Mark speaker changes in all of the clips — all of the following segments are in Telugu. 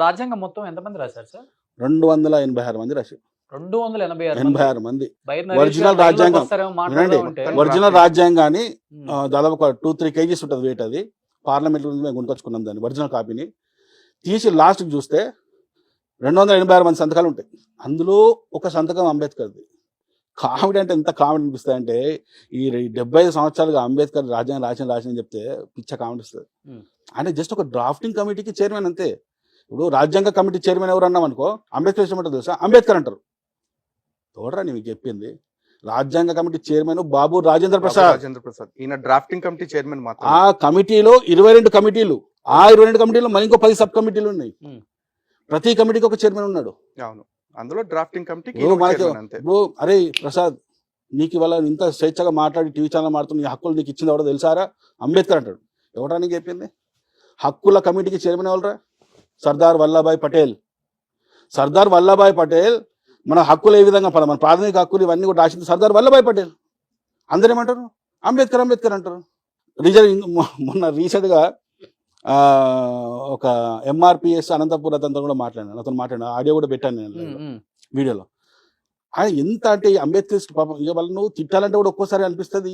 Speaker 1: రాజ్యాంగం మొత్తం ఎంతమంది రాశారు సార్?
Speaker 2: రెండు వందల ఎనభై ఆరు మంది రాశారు.
Speaker 1: రెండు వందల ఎనభై ఆరు
Speaker 2: ఎనభై
Speaker 1: మంది.
Speaker 2: ఆరు మంది. ఒరిజినల్ రాజ్యాంగం. వినండి ఒరిజినల్ రాజ్యాంగాన్ని దాదాపు ఒక టూ త్రీ కేజీస్ ఉంటుంది వెయిట్ అది. పార్లమెంట్ మేము కొనుకొచ్చుకున్నాం దాన్ని ఒరిజినల్ కాపీని. తీసి లాస్ట్కి చూస్తే రెండు వందల ఎనభై ఆరు మంది సంతకాలు ఉంటాయి. అందులో ఒక సంతకం అంబేద్కర్ది. కామెడీ అంటే ఎంత కామెడీ అనిపిస్తుంది అంటే ఈ డెబ్బై ఐదు సంవత్సరాలుగా అంబేద్కర్ రాజ్యాంగం రాసిన రాసిన చెప్తే పిచ్చ కామెడీ వస్తుంది. ఆయన జస్ట్ ఒక డ్రాఫ్టింగ్ కమిటీకి చైర్మన్ అంతే. ఇప్పుడు రాజ్యాంగ కమిటీ చైర్మన్ ఎవరు అన్నాం అనుకో అంబేద్కర్ ఇష్టం తెలుసా? అంబేద్కర్ అంటారు. చూడరా నీకు చెప్పింది. రాజ్యాంగ కమిటీ చైర్మన్ బాబు రాజేంద్ర ప్రసాద్.
Speaker 3: రాజేంద్ర ప్రసాద్. ఈయన డ్రాఫ్టింగ్ కమిటీ చైర్మన్ మాత్రం
Speaker 2: ఆ కమిటీలో ఇరవై రెండు కమిటీలు ఆ ఇరవై రెండు కమిటీలో మరి ఇంకో పది సబ్ కమిటీలు ఉన్నాయి. ప్రతి కమిటీకి ఒక చైర్మన్ ఉన్నాడు.
Speaker 3: అవును. అందులో డ్రాఫ్టింగ్
Speaker 2: ఇప్పుడు ఇప్పుడు అరే ప్రసాద్ నీకు ఇవాళ ఇంత స్వేచ్ఛగా మాట్లాడి టీవీ ఛానల్ మాట్లాడుతున్న నీ హక్కులు నీకు ఇచ్చింది ఎవడో తెలుసారా? అంబేద్కర్ అంటాడు. ఎవరా నీకు చెప్పింది? హక్కుల కమిటీకి చైర్మన్ ఎవరురా? సర్దార్ వల్లభాయ్ పటేల్. సర్దార్ వల్లభాయ్ పటేల్ మన హక్కులు ఏ విధంగా పడ మన ప్రాథమిక హక్కులు ఇవన్నీ కూడా రాసింది సర్దార్ వల్లభాయ్ పటేల్. అందరూ ఏమంటారు? అంబేద్కర్ అంబేద్కర్ అంటారు. రిజర్వ్ మొన్న రీసెంట్గా ఒక ఎంఆర్పిఎస్ అనంతపూర్ అతనితో కూడా మాట్లాడాను. అతను మాట్లాడాను. ఆడియో కూడా పెట్టాను నేను. వీడియోలో. ఆయన ఎంత అంటే ఈ అంబేద్కర్ పాపం ఇక వాళ్ళను తిట్టాలంటే కూడా ఒక్కోసారి అనిపిస్తుంది.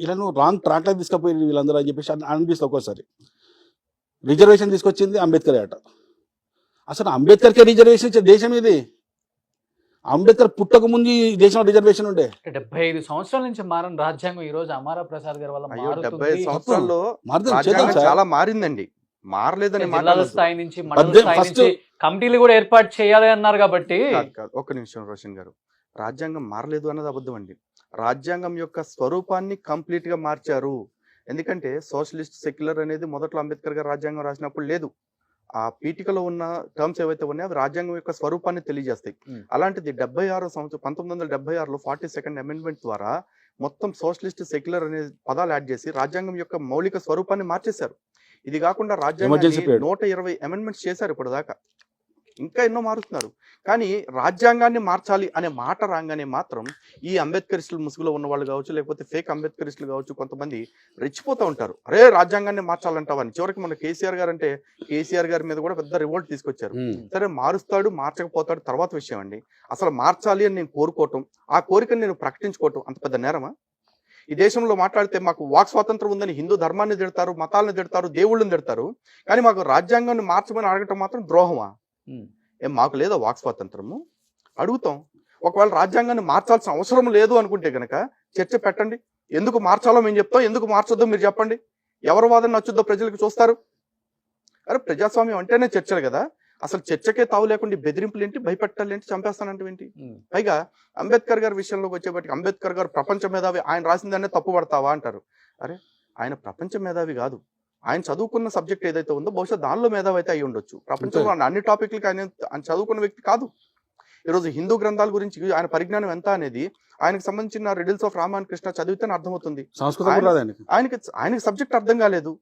Speaker 2: ఇలా రాంగ్ ట్రాక్లో తీసుకుపోయి వీళ్ళందరూ అని చెప్పేసి అన్- అనిపిస్తుంది ఒక్కోసారి. రిజర్వేషన్ తీసుకొచ్చింది అంబేద్కర్ అట. అసలు అంబేద్కర్కే రిజర్వేషన్ ఇచ్చే దేశం ఇది. అంబేద్కర్ పుట్టక ముందు ఈ దేశంలో రిజర్వేషన్ ఉండే.
Speaker 1: డెబ్బై ఐదు సంవత్సరాల నుంచి మారిన రాజ్యాంగం ఈ రోజు అమారా ప్రసాద్ గారి వల్ల
Speaker 3: డెబ్బై సంవత్సరాల్లో చాలా మారిందండి. మారలేదని
Speaker 1: జిల్లాల స్థాయి నుంచి మండల స్థాయి నుంచి కమిటీలు కూడా ఏర్పాటు చేయాలి అన్నారు కాబట్టి
Speaker 3: ఒక్క నిమిషం రోషన్ గారు. రాజ్యాంగం మారలేదు అన్నది అబద్ధం అండి. రాజ్యాంగం యొక్క స్వరూపాన్ని కంప్లీట్గా మార్చారు. ఎందుకంటే సోషలిస్ట్ సెక్యులర్ అనేది మొదట్లో అంబేద్కర్ గారు రాజ్యాంగం రాసినప్పుడు లేదు. ఆ పీఠికలో ఉన్న టర్మ్స్ ఏవైతే ఉన్నాయో అవి రాజ్యాంగం యొక్క స్వరూపాన్ని తెలియజేస్తాయి. అలాంటిది డెబ్బై ఆరో సంవత్సరం పంతొమ్మిది వందల డెబ్బై ఆరులో ఫార్టీ సెకండ్ అమెండ్మెంట్ ద్వారా మొత్తం సోషలిస్ట్ సెక్యులర్ అనే పదాలు యాడ్ చేసి రాజ్యాంగం యొక్క మౌలిక స్వరూపాన్ని మార్చేశారు ఇది కాకుండా
Speaker 2: period.
Speaker 3: నూట ఇరవై అమెండ్మెంట్స్ చేశారు ఇప్పుడు దాకా ఇంకా ఎన్నో మారుస్తున్నారు. కానీ రాజ్యాంగాన్ని మార్చాలి అనే మాట రాగానే మాత్రం ఈ అంబేద్కరిస్టులు ముసుగులో ఉన్న వాళ్ళు కావచ్చు లేకపోతే ఫేక్ అంబేద్కరిస్టులు కావచ్చు కొంతమంది రెచ్చిపోతూ ఉంటారు. అరే రాజ్యాంగాన్ని మార్చాలంటావని చివరికి మన కేసీఆర్ గారు అంటే కేసీఆర్ గారి మీద కూడా పెద్ద రివోల్ట్ తీసుకొచ్చారు. సరే మారుస్తాడు మార్చకపోతాడు తర్వాత విషయం అండి. అసలు మార్చాలి అని నేను కోరుకోవటం ఆ కోరికను నేను ప్రకటించుకోవటం అంత పెద్ద నేరమా? ఈ దేశంలో మాట్లాడితే మాకు వాక్ స్వాతంత్రం ఉందని హిందూ ధర్మాన్ని తిడతారు మతాలను తిడతారు దేవుళ్ళని తిడతారు. కానీ మాకు రాజ్యాంగాన్ని మార్చమని అడగటం మాత్రం ద్రోహమా. ఏం మాకు లేదా వాక్ స్వాతంత్రము? అడుగుతాం. ఒకవేళ రాజ్యాంగాన్ని మార్చాల్సిన అవసరం లేదు అనుకుంటే గనక చర్చ పెట్టండి. ఎందుకు మార్చాలో మేము చెప్తాం ఎందుకు మార్చొద్దో మీరు చెప్పండి. ఎవరి వాదన నచ్చుద్దో ప్రజలకు చూస్తారు. అరే ప్రజాస్వామ్యం అంటేనే చర్చలు కదా. అసలు చర్చకే తావు లేకుండా బెదిరింపులు ఏంటి భయపెట్టాలి ఏంటి చంపేస్తానంటే ఏంటి. పైగా అంబేద్కర్ గారి విషయంలోకి వచ్చేప్పటికి అంబేద్కర్ గారు ప్రపంచ మేధావి ఆయన రాసిందనే తప్పు పడతావా అంటారు. అరే ఆయన ప్రపంచ మేధావి కాదు. ఆయన చదువుకున్న సబ్జెక్ట్ ఏదైతే ఉందో బహుశా దానిలో మేధావి అయితే అయి ఉండొచ్చు. ప్రపంచంలో అన్ని టాపిక్లకి ఆయన ఆయన చదువుకున్న వ్యక్తి కాదు. ఈరోజు హిందూ గ్రంథాల గురించి ఆయన పరిజ్ఞానం ఎంత అనేది ఆయనకు సంబంధించిన రిడిల్స్ ఆఫ్ రామాయణ కృష్ణ చదివితేనే అర్థమవుతుంది.
Speaker 2: సంస్కృతం కూడా రాదు ఆయనకి.
Speaker 3: ఆయనకి ఆయనకి సబ్జెక్ట్ అర్థం కాలేదు.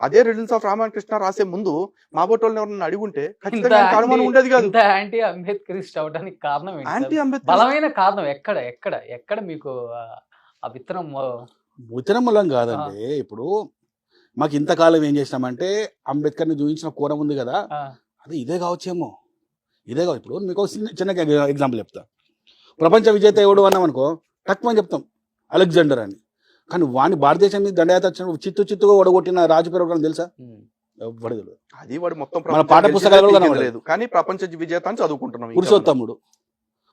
Speaker 3: అదే రిడిల్స్ ఆఫ్ రామాయణ కృష్ణ రాసే ముందు మా బోటోళ్ళని ఎవరన్నా అడిగి ఉంటే
Speaker 1: ఇంత
Speaker 3: ఖచ్చితంగా అనుమానం ఉండేది కాదు.
Speaker 1: యాంటీ అంబేద్కరిస్ట్ అవడానికి కారణం?
Speaker 3: యాంటీ అంబేద్కర్
Speaker 1: బలమైన కారణం ఎక్కడ? ఎక్కడ? ఎక్కడ మీకు ఆ- విత్తనం
Speaker 2: ముచన మూలం కాదండి. ఇప్పుడు మాకు ఇంతకాలం ఏం చేసినామంటే అంబేద్కర్ని చూపించిన కోణం ఉంది కదా. అది ఇదే కావచ్చేమో. ఇదే కావచ్చు ఇప్పుడు మీకు చిన్న ఎగ్జాంపుల్ చెప్తా. ప్రపంచ విజేత ఎవడు అన్నాం అనుకో తక్కువ అని చెప్తాం. అలెగ్జాండర్ అని. కానీ వాడిని భారతదేశం మీద దండయాత్ర వచ్చినప్పుడు చిత్తు చిత్తుగా ఓడగొట్టిన రాజు పేరు తెలుసా?
Speaker 3: అది వాడు మొత్తం
Speaker 2: మన
Speaker 3: గెలిచిందే
Speaker 2: పుస్తకాలు.
Speaker 3: లేదు కానీ ప్రపంచ విజేత అని చదువుకుంటున్నాం.
Speaker 2: పురుషోత్తముడు.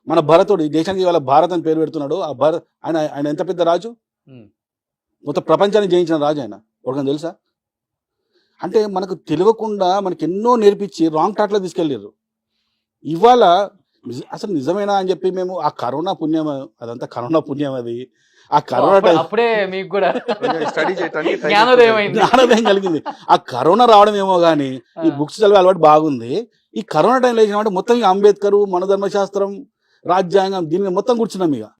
Speaker 2: మన భరతుడు ఈ దేశానికి ఇవాళ భారత్ అని పేరు పెడుతున్నాడు. ఆ భర ఆయన ఆయన ఎంత పెద్ద రాజు. మొత్తం ప్రపంచాన్ని జయించిన రాజు ఆయన. ఒకరికి తెలుసా? అంటే మనకు తెలియకుండా మనకి ఎన్నో నేర్పించి రాంగ్ ట్రాక్లో తీసుకెళ్ళారు ఇవాళ అసలు నిజమేనా అని చెప్పి మేము ఆ కరోనా పుణ్యం అదంతా కరోనా పుణ్యం అది. ఆ కరోనా
Speaker 1: అప్పుడే- మీకు కూడా
Speaker 3: స్టడీ
Speaker 1: జ్ఞానోదయం
Speaker 2: కలిగింది. ఆ కరోనా రావడం ఏమో కానీ ఈ. బుక్స్ చదివే అలవాటు బాగుంది. ఈ కరోనా టైంలో వేసినామంటే మొత్తం అంబేద్కర్ మన ధర్మశాస్త్రం రాజ్యాంగం దీని మీద మొత్తం కూర్చున్నాం ఇక.